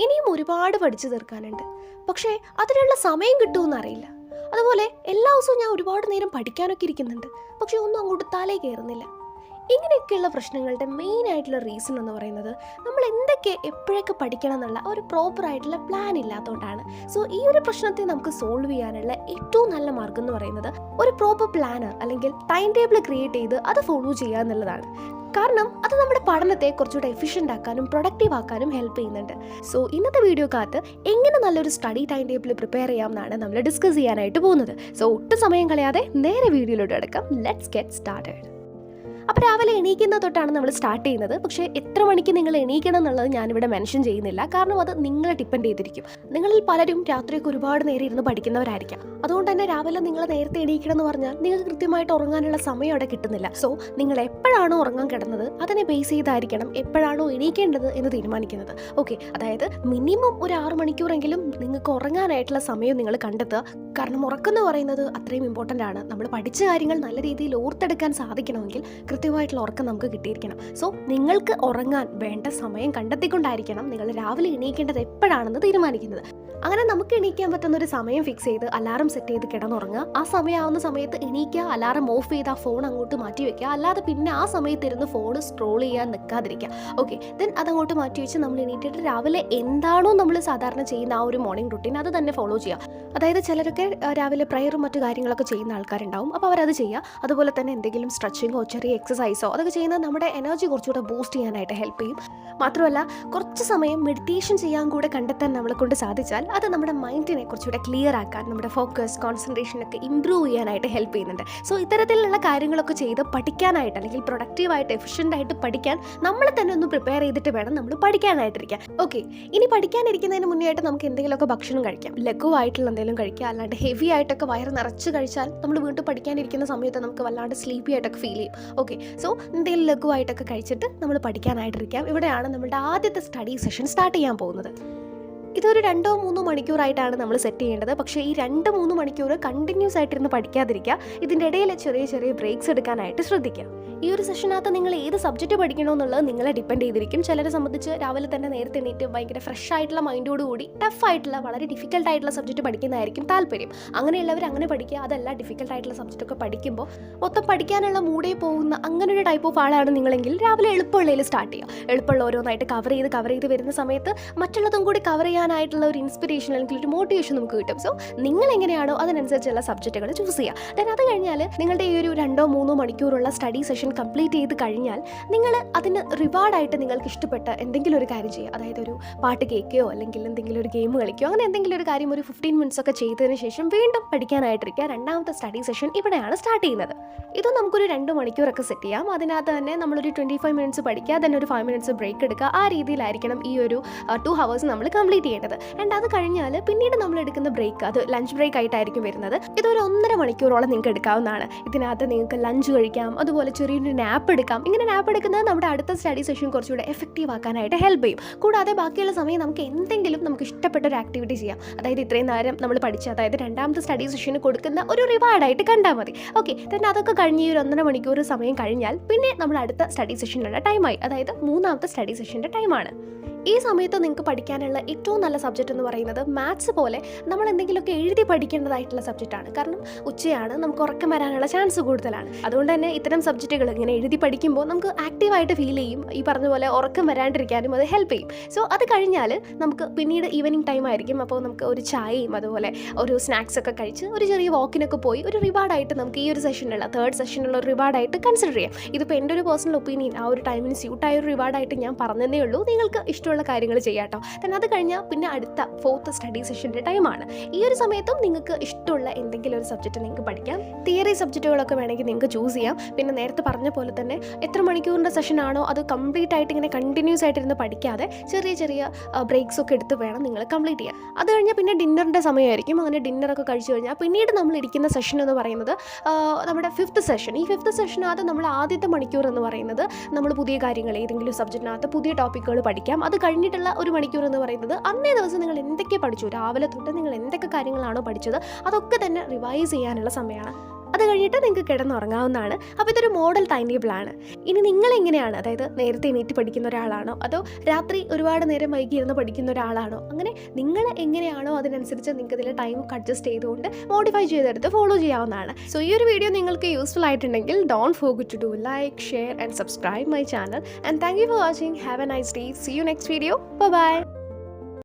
ഇനിയും ഒരുപാട് പഠിച്ചു തീർക്കാനുണ്ട്. പക്ഷേ അതിനുള്ള സമയം കിട്ടുമെന്ന് അറിയില്ല. അതുപോലെ എല്ലാ ദിവസവും ഞാൻ ഒരുപാട് നേരം പഠിക്കാനൊക്കെ ഇരിക്കുന്നുണ്ട്. പക്ഷെ ഒന്നും അങ്ങോട്ട് തലേ കയറുന്നില്ല ഇങ്ങനെയൊക്കെയുള്ള പ്രശ്നങ്ങളുടെ മെയിൻ ആയിട്ടുള്ള റീസൺ എന്ന് പറയുന്നത് നമ്മൾ എന്തൊക്കെ എപ്പോഴൊക്കെ പഠിക്കണം എന്നുള്ള ഒരു പ്രോപ്പർ ആയിട്ടുള്ള പ്ലാൻ ഇല്ലാത്തതുകൊണ്ടാണ് സോ ഈ ഒരു പ്രശ്നത്തെ നമുക്ക് സോൾവ് ചെയ്യാനുള്ള ഏറ്റവും നല്ല മാർഗം എന്ന് പറയുന്നത് ഒരു പ്രോപ്പർ പ്ലാനർ അല്ലെങ്കിൽ ടൈം ടേബിൾ ക്രിയേറ്റ് ചെയ്ത് അത് ഫോളോ ചെയ്യുക എന്നുള്ളതാണ്. കാരണം അത് നമ്മുടെ പഠനത്തെ കുറച്ചുകൂടെ എഫിഷ്യന്റ് ആക്കാനും പ്രൊഡക്റ്റീവ് ആക്കാനും ഹെൽപ്പ് ചെയ്യുന്നുണ്ട്. സോ ഇന്നത്തെ വീഡിയോക്കകത്ത് എങ്ങനെ നല്ലൊരു സ്റ്റഡി ടൈം ടേബിൾ പ്രിപ്പയർ ചെയ്യാം എന്നാണ് നമ്മൾ ഡിസ്കസ് ചെയ്യാനായിട്ട് പോകുന്നത്. സോ ഒട്ടും സമയം കളയാതെ നേരെ വീഡിയോയിലോട്ട് അടക്കം ലെറ്റ്സ് ഗെറ്റ് സ്റ്റാർട്ടഡ് അപ്പോൾ രാവിലെ എണീക്കുന്ന തൊട്ടാണ് നമ്മൾ സ്റ്റാർട്ട് ചെയ്യുന്നത്. പക്ഷേ എത്ര മണിക്ക് നിങ്ങൾ എണീക്കണം എന്നുള്ളത് ഞാനിവിടെ മെൻഷൻ ചെയ്യുന്നില്ല. കാരണം അത് നിങ്ങളെ ഡിപ്പെൻഡ് ചെയ്തിരിക്കും. നിങ്ങളിൽ പലരും രാത്രിയൊക്കെ ഒരുപാട് നേരം ഇരുന്ന് പഠിക്കുന്നവരായിരിക്കാം. അതുകൊണ്ട് തന്നെ രാവിലെ നിങ്ങൾ നേരത്തെ എണീക്കണം എന്ന് പറഞ്ഞാൽ നിങ്ങൾക്ക് കൃത്യമായിട്ട് ഉറങ്ങാനുള്ള സമയം അവിടെ കിട്ടുന്നില്ല. സോ നിങ്ങൾ എപ്പോഴാണോ ഉറങ്ങാൻ കിടന്നത് അതിനെ ബേസ് ചെയ്തായിരിക്കണം എപ്പോഴാണോ എണീക്കേണ്ടത് എന്ന് തീരുമാനിക്കുന്നത്. ഓക്കെ അതായത് മിനിമം ഒരു ആറ് മണിക്കൂറെങ്കിലും നിങ്ങൾക്ക് ഉറങ്ങാനായിട്ടുള്ള സമയം നിങ്ങൾ കണ്ടെത്തുക. കാരണം ഉറക്കം എന്ന് പറയുന്നത് അത്രയും ഇമ്പോർട്ടന്റ് ആണ്. നമ്മൾ പഠിച്ച കാര്യങ്ങൾ നല്ല രീതിയിൽ ഓർത്തെടുക്കാൻ സാധിക്കണമെങ്കിൽ കൃത്യമായിട്ടുള്ള ഉറക്കം നമുക്ക് കിട്ടിയിരിക്കണം. സോ നിങ്ങൾക്ക് ഉറങ്ങാൻ വേണ്ട സമയം കണ്ടെത്തിക്കൊണ്ടായിരിക്കണം നിങ്ങൾ രാവിലെ എണീക്കേണ്ടത് എപ്പോഴാണെന്ന് തീരുമാനിക്കുന്നത്. അങ്ങനെ നമുക്ക് എണീക്കാൻ പറ്റുന്ന ഒരു സമയം ഫിക്സ് ചെയ്ത് അലാറം സെറ്റ് ചെയ്ത് കിടന്നുറങ്ങുക. ആ സമയമാവുന്ന സമയത്ത് എണീക്കുക അലാറം ഓഫ് ചെയ്ത് ആ ഫോൺ അങ്ങോട്ട് മാറ്റി വെക്കുക. അല്ലാതെ പിന്നെ ആ സമയത്ത് ഇരുന്ന് ഫോൺ സ്ട്രോൾ ചെയ്യാൻ നിൽക്കാതിരിക്കുക. ഓക്കെ ദെൻ അതങ്ങോട്ട് മാറ്റി വെച്ച് നമ്മൾ എണീറ്റിട്ട് രാവിലെ എന്താണോ നമ്മൾ സാധാരണ ചെയ്യുന്ന ആ ഒരു മോർണിംഗ് റുട്ടീൻ അത് തന്നെ ഫോളോ ചെയ്യുക. അതായത് ചിലരൊക്കെ രാവിലെ പ്രയറും മറ്റു കാര്യങ്ങളൊക്കെ ചെയ്യുന്ന ആൾക്കാരുണ്ടാവും. അപ്പോൾ അവരത് ചെയ്യുക. അതുപോലെ തന്നെ എന്തെങ്കിലും സ്ട്രെച്ചിങ്ങോ ചെറിയ എക്സസൈസോ അതൊക്കെ ചെയ്യുന്നത് നമ്മുടെ എനർജി കുറച്ചുകൂടെ ബൂസ്റ്റ് ചെയ്യാനായിട്ട് ഹെൽപ്പ് ചെയ്യും. മാത്രമല്ല കുറച്ച് സമയം മെഡിറ്റേഷൻ ചെയ്യാൻ കൂടെ കണ്ടെത്താൻ നമ്മളെ കൊണ്ട് സാധിച്ചാൽ അത് നമ്മുടെ മൈൻഡിനെ കുറച്ചുകൂടെ ക്ലിയർ ആക്കാൻ നമ്മുടെ ഫോക്കസ് കോൺസെൻട്രേഷൻ ഒക്കെ ഇമ്പ്രൂവ് ചെയ്യാനായിട്ട് ഹെൽപ്പ് ചെയ്യുന്നുണ്ട്. സോ ഇത്തരത്തിലുള്ള കാര്യങ്ങളൊക്കെ ചെയ്ത് പഠിക്കാനായിട്ട് അല്ലെങ്കിൽ പ്രൊഡക്റ്റീവായിട്ട് എഫിഷ്യന്റ് ആയിട്ട് പഠിക്കാൻ നമ്മൾ തന്നെ ഒന്ന് പ്രിപ്പയർ ചെയ്തിട്ട് വേണം നമ്മൾ പഠിക്കാനായിട്ടിരിക്കാൻ. ഓക്കെ ഇനി പഠിക്കാനിരിക്കുന്നതിന് മുന്നേ ആയിട്ട് നമുക്ക് എന്തെങ്കിലുമൊക്കെ ഭക്ഷണം കഴിക്കാം. ലഘുവായിട്ടുള്ള എന്തെങ്കിലും കഴിക്കുക അല്ലാണ്ട് ഹെവി ആയിട്ടൊക്കെ വയറ് നിറച്ച് കഴിച്ചാൽ നമ്മൾ വീണ്ടും പഠിക്കാനിരിക്കുന്ന സമയത്ത് നമുക്ക് വല്ലാണ്ട് സ്ലീപ്പി ആയിട്ടൊക്കെ ഫീൽ ചെയ്യും. ഓക്കെ സോ എന്തെങ്കിലും ലഘുവായിട്ടൊക്കെ കഴിച്ചിട്ട് നമ്മൾ പഠിക്കാനായിട്ടിരിക്കാം. ഇവിടെയാണ് നമ്മുടെ ആദ്യത്തെ സ്റ്റഡി സെഷൻ സ്റ്റാർട്ട് ചെയ്യാൻ പോകുന്നത്. ഇതൊരു രണ്ടോ മൂന്നോ മണിക്കൂറായിട്ടാണ് നമ്മൾ സെറ്റ് ചെയ്യേണ്ടത്. പക്ഷേ ഈ രണ്ട് മൂന്ന് മണിക്കൂർ കണ്ടിന്യൂസ് ആയിട്ടിരുന്ന് പഠിക്കാതിരിക്കുക ഇതിന്റെ ഇടയിൽ ചെറിയ ചെറിയ ബ്രേക്സ് എടുക്കാനായിട്ട് ശ്രദ്ധിക്കുക. ഈ ഒരു സെഷനകത്ത് നിങ്ങൾ ഏത് സബ്ജക്റ്റ് പഠിക്കണമെന്നുള്ളത് നിങ്ങളെ ഡിപ്പെൻഡ് ചെയ്തിരിക്കും. ചിലരെ സംബന്ധിച്ച് രാവിലെ തന്നെ നേരത്തെ എണീറ്റ് ഭയങ്കര ഫ്രഷ് ആയിട്ടുള്ള മൈൻഡോട് കൂടി ടഫ് ആയിട്ടുള്ള വളരെ ഡിഫിക്കൽട്ട് ആയിട്ടുള്ള സബ്ജക്റ്റ് പഠിക്കുന്നതായിരിക്കും താല്പര്യം. അങ്ങനെയുള്ളവർ അങ്ങനെ പഠിക്കുക അതല്ല ഡിഫിക്കൽട്ട് ആയിട്ടുള്ള സബ്ജക്റ്റ് ഒക്കെ പഠിക്കുമ്പോൾ മൊത്തം പഠിക്കാനുള്ള മൂടേ പോകുന്ന അങ്ങനെ ഒരു ടൈപ്പ് ഓഫ് ആളാണ് നിങ്ങളെങ്കിൽ രാവിലെ എളുപ്പമുള്ളതിൽ സ്റ്റാർട്ട് ചെയ്യുക. എളുപ്പമുള്ള ഓരോന്നായിട്ട് കവർ ചെയ്ത് കവർ ചെയ്ത് വരുന്ന സമയത്ത് മറ്റുള്ളതും കൂടി കവർ ചെയ്യാനായിട്ടുള്ള ഒരു ഇൻസ്പിറേഷൻ അല്ലെങ്കിൽ ഒരു മോട്ടിവേഷൻ നമുക്ക് കിട്ടും. സോ നിങ്ങൾ എങ്ങനെയാണോ അതിനനുസരിച്ചുള്ള സബ്ജക്റ്റുകൾ ചൂസ് ചെയ്യുക. ദെൻ അത് കഴിഞ്ഞാൽ നിങ്ങളുടെ ഈ ഒരു രണ്ടോ മൂന്നോ മണിക്കൂറുള്ള സ്റ്റഡി സെഷൻ കംപ്ലീറ്റ് ചെയ്ത് കഴിഞ്ഞാൽ നിങ്ങൾ അതിന് റിവാർഡായിട്ട് നിങ്ങൾക്ക് ഇഷ്ടപ്പെട്ട എന്തെങ്കിലും ഒരു കാര്യം ചെയ്യുക. അതായത് ഒരു പാട്ട് കേൾക്കുകയോ അല്ലെങ്കിൽ എന്തെങ്കിലും ഒരു ഗെയിം കളിക്കുകയോ അങ്ങനെ എന്തെങ്കിലും ഒരു കാര്യം ഒരു ഫിഫ്റ്റീൻ മിനിറ്റ്സ് ഒക്കെ ചെയ്തതിന് ശേഷം വീണ്ടും പഠിക്കാനായിട്ടിരിക്കുക. രണ്ടാമത്തെ സ്റ്റഡി സെഷൻ ഇവിടെയാണ് സ്റ്റാർട്ട് ചെയ്യുന്നത്. ഇത് നമുക്കൊരു രണ്ട് മണിക്കൂറൊക്കെ സെറ്റ് ചെയ്യാം. അതിനകത്ത് തന്നെ നമ്മളൊരു ട്വന്റി ഫൈവ് മിനിറ്റ്സ് പഠിക്കുക ദെൻ ഒരു ഫൈവ് മിനിറ്റ്സ് ബ്രേക്ക് എടുക്കുക. ആ രീതിയിലായിരിക്കണം ഈ ഒരു ടു ഹവേഴ്സ് നമ്മൾ കംപ്ലീറ്റ് ചെയ്യേണ്ടത്. ആൻഡ് അത് കഴിഞ്ഞാൽ പിന്നീട് നമ്മൾ എടുക്കുന്ന ബ്രേക്ക് അത് ലഞ്ച് ബ്രേക്ക് ആയിട്ടായിരിക്കും വരുന്നത്. ഇതൊരു ഒന്നര മണിക്കൂറോളം നിങ്ങൾക്ക് എടുക്കാവുന്നതാണ്. ഇതിനകത്ത് നിങ്ങൾക്ക് ലഞ്ച് കഴിക്കാം. അതുപോലെ ചെറിയൊരു നാപ്പ് എടുക്കാം. ഇങ്ങനെ നാപ്പ് എടുക്കുന്നത് നമ്മുടെ അടുത്ത സ്റ്റഡി സെഷൻ കുറച്ചുകൂടെ എഫക്റ്റീവ് ആക്കാനായിട്ട് ഹെൽപ്പ് ചെയ്യും. കൂടാതെ ബാക്കിയുള്ള സമയം നമുക്ക് എന്തെങ്കിലും നമുക്ക് ഇഷ്ടപ്പെട്ട ഒരു ആക്ടിവിറ്റി ചെയ്യാം. അതായത് ഇത്രയും നേരം നമ്മൾ പഠിച്ച അതായത് രണ്ടാമത്തെ സ്റ്റഡി സെഷന് കൊടുക്കുന്ന ഒരു റിവാർഡായിട്ട് കണ്ടാൽ മതി. ഓക്കെ തന്നെ അതൊക്കെ കഴിഞ്ഞ് ഈ ഒരു ഒന്നര മണിക്കൂർ സമയം കഴിഞ്ഞാൽ പിന്നെ നമ്മൾ അടുത്ത സ്റ്റഡി സെഷനുള്ള ടൈമായി അതായത് മൂന്നാമത്തെ സ്റ്റഡി സെഷന്റെ ടൈമാണ് ഈ സമയത്ത് നിങ്ങൾക്ക് പഠിക്കാനുള്ള ഏറ്റവും നല്ല സബ്ജക്റ്റ് എന്ന് പറയുന്നത് മാത്സ് പോലെ നമ്മൾ എന്തെങ്കിലുമൊക്കെ എഴുതി പഠിക്കേണ്ടതായിട്ടുള്ള സബ്ജക്റ്റാണ് കാരണം ഉച്ചയാണ് നമുക്ക് ഉറക്കം വരാനുള്ള ചാൻസ് കൂടുതലാണ്. അതുകൊണ്ട് തന്നെ ഇത്തരം സബ്ജക്റ്റുകൾ ഇങ്ങനെ എഴുതി പഠിക്കുമ്പോൾ നമുക്ക് ആക്റ്റീവായിട്ട് ഫീൽ ചെയ്യും. ഈ പറഞ്ഞ പോലെ ഉറക്കം വരാണ്ടിരിക്കാനും അത് ഹെൽപ്പ് ചെയ്യും. സോ അത് കഴിഞ്ഞാൽ നമുക്ക് പിന്നീട് ഈവനിങ് ടൈം ആയിരിക്കും. അപ്പോൾ നമുക്ക് ഒരു ചായയും അതുപോലെ ഒരു സ്നാക്സ് ഒക്കെ കഴിച്ച് ഒരു ചെറിയ വാക്കിനൊക്കെ പോയി ഒരു റിവാർഡായിട്ട് നമുക്ക് ഈ ഒരു സെഷനുള്ള തേർഡ് സെഷനുള്ള ഒരു റിവാർഡായിട്ട് കൺസിഡർ ചെയ്യാം. ഇതിപ്പോൾ എന്റെ ഒരു പേഴ്സണൽ ഒപ്പീനിയൻ ആ ഒരു ടൈമിന് സ്യൂട്ടായ ഒരു റിവാർഡായിട്ട് ഞാൻ പറഞ്ഞതേ ഉള്ളൂ. നിങ്ങൾക്ക് ഇഷ്ടമുള്ള കാര്യങ്ങൾ ചെയ്യാട്ടോ. കേട്ടോ അത് കഴിഞ്ഞാൽ പിന്നെ അടുത്ത ഫോർത്ത് സ്റ്റഡി സെഷന്റെ ടൈമാണ് ഈ ഒരു സമയത്തും നിങ്ങൾക്ക് ഇഷ്ടമുള്ള എന്തെങ്കിലും ഒരു സബ്ജക്റ്റ് നിങ്ങൾക്ക് പഠിക്കാം. തിയറി സബ്ജക്റ്റുകളൊക്കെ വേണമെങ്കിൽ നിങ്ങൾക്ക് ചൂസ് ചെയ്യാം. പിന്നെ നേരത്തെ പറഞ്ഞ പോലെ തന്നെ എത്ര മണിക്കൂറിന്റെ സെഷൻ ആണോ അത് കംപ്ലീറ്റ് ആയിട്ട് ഇങ്ങനെ കണ്ടിന്യൂസ് ആയിട്ടിരുന്ന് പഠിക്കാതെ ചെറിയ ചെറിയ ബ്രേക്സ് ഒക്കെ എടുത്ത് വേണം നിങ്ങൾ കംപ്ലീറ്റ് ചെയ്യാൻ. അത് കഴിഞ്ഞാൽ പിന്നെ ഡിന്നറിന്റെ സമയമായിരിക്കും. അങ്ങനെ ഡിന്നറൊക്കെ കഴിച്ചു കഴിഞ്ഞാൽ പിന്നീട് നമ്മൾ ഇരിക്കുന്ന സെഷൻ എന്ന് പറയുന്നത് നമ്മുടെ ഫിഫ്ത്ത് സെഷൻ ഈ ഫിഫ്ത്ത് സെഷനകത്ത് നമ്മൾ ആദ്യത്തെ മണിക്കൂർ എന്ന് പറയുന്നത് നമ്മൾ പുതിയ കാര്യങ്ങൾ ഏതെങ്കിലും സബ്ജക്റ്റിനകത്ത് പുതിയ ടോപ്പിക്കുകൾ പഠിക്കാം. അത് കഴിഞ്ഞിട്ടുള്ള ഒരു മണിക്കൂർ എന്ന് പറയുന്നത് അന്നേ ദിവസം നിങ്ങൾ എന്തൊക്കെ പഠിച്ചു? രാവിലെ തൊട്ട് നിങ്ങൾ എന്തൊക്കെ കാര്യങ്ങളാണോ പഠിച്ചത്? അതൊക്കെ തന്നെ റിവൈസ് ചെയ്യാനുള്ള സമയമാണ്. അത് കഴിഞ്ഞിട്ട് നിങ്ങൾക്ക് കിടന്നുറങ്ങാവുന്നതാണ്. അപ്പോൾ ഇതൊരു മോഡൽ ടൈം ടേബിളാണ് ഇനി നിങ്ങൾ എങ്ങനെയാണ് അതായത് നേരത്തെ എണീറ്റ് പഠിക്കുന്ന ഒരാളാണോ അതോ രാത്രി ഒരുപാട് നേരം വൈകി ഇരുന്ന് പഠിക്കുന്ന ഒരാളാണോ അങ്ങനെ നിങ്ങൾ എങ്ങനെയാണോ അതിനനുസരിച്ച് നിങ്ങൾക്ക് ഇതിലെ ടൈം അഡ്ജസ്റ്റ് ചെയ്തുകൊണ്ട് മോഡിഫൈ ചെയ്തെടുത്ത് ഫോളോ ചെയ്യാവുന്നതാണ്. സോ ഈ ഒരു വീഡിയോ നിങ്ങൾക്ക് യൂസ്ഫുൾ ആയിട്ടുണ്ടെങ്കിൽ don't forget to do like share and subscribe my channel and thank you for watching have a nice day see you next video bye